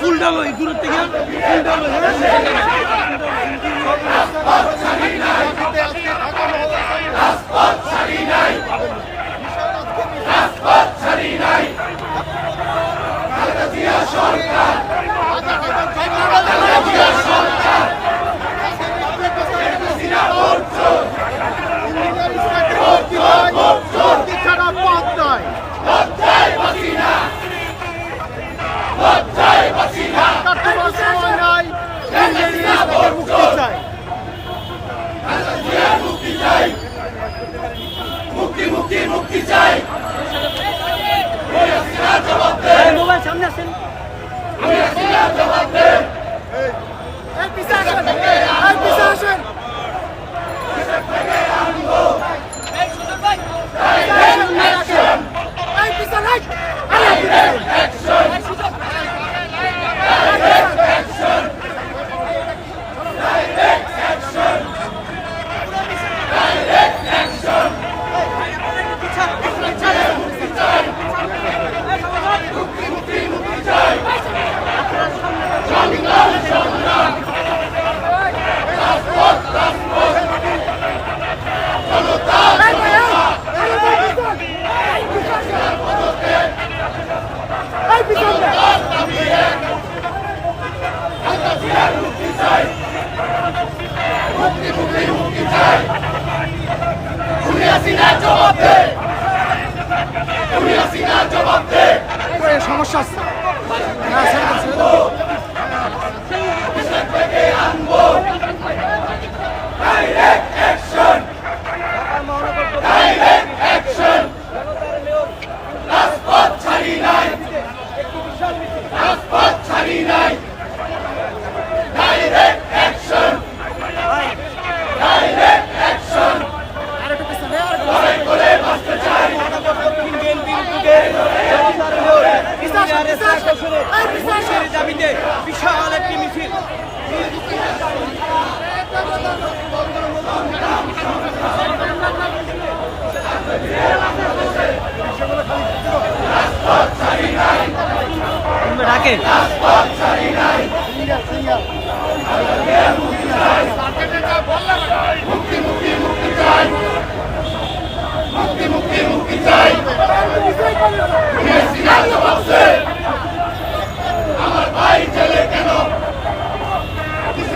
ফুল ডালো এই দূরের থেকে। ফুল ডালো এই সমস্যা দাবিতে বিশাল একটি মিছিল। ডাকে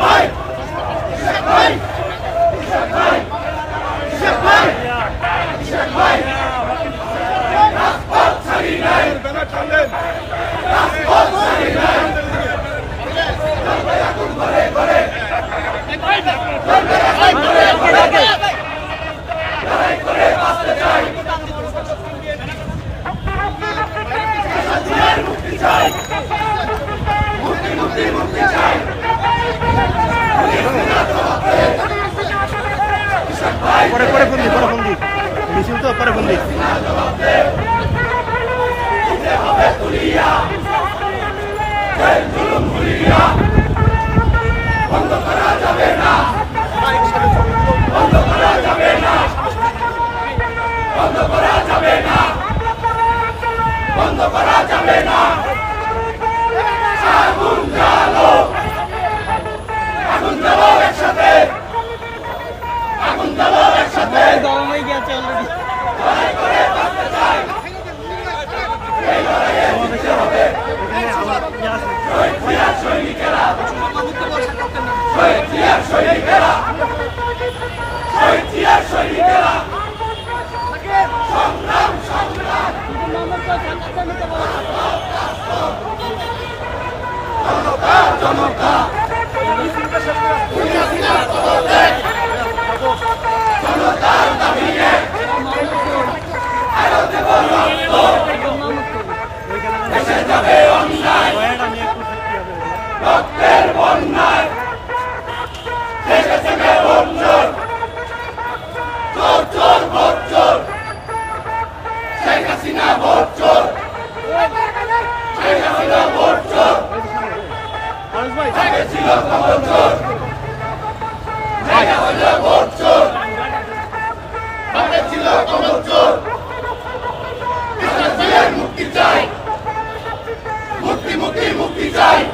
ভাই করে করে চাই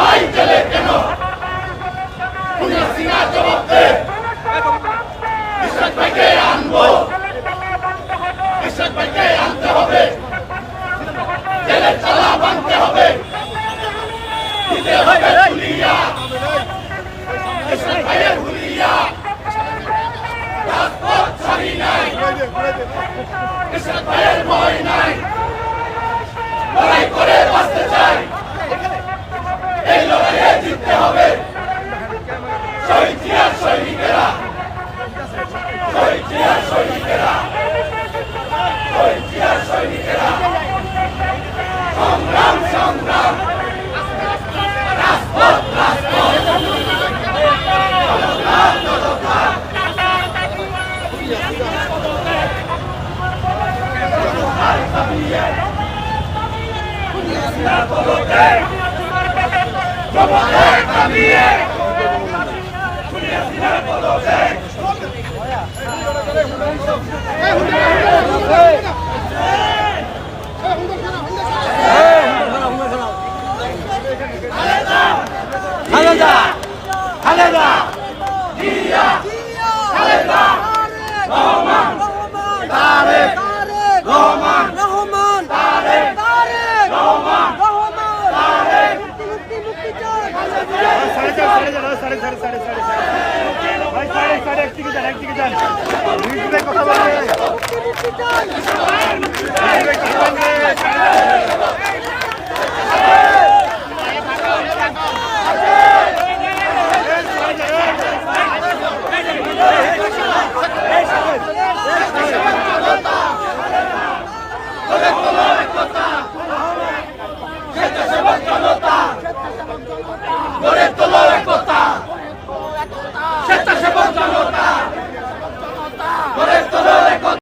খালেদা খালেদা তারেক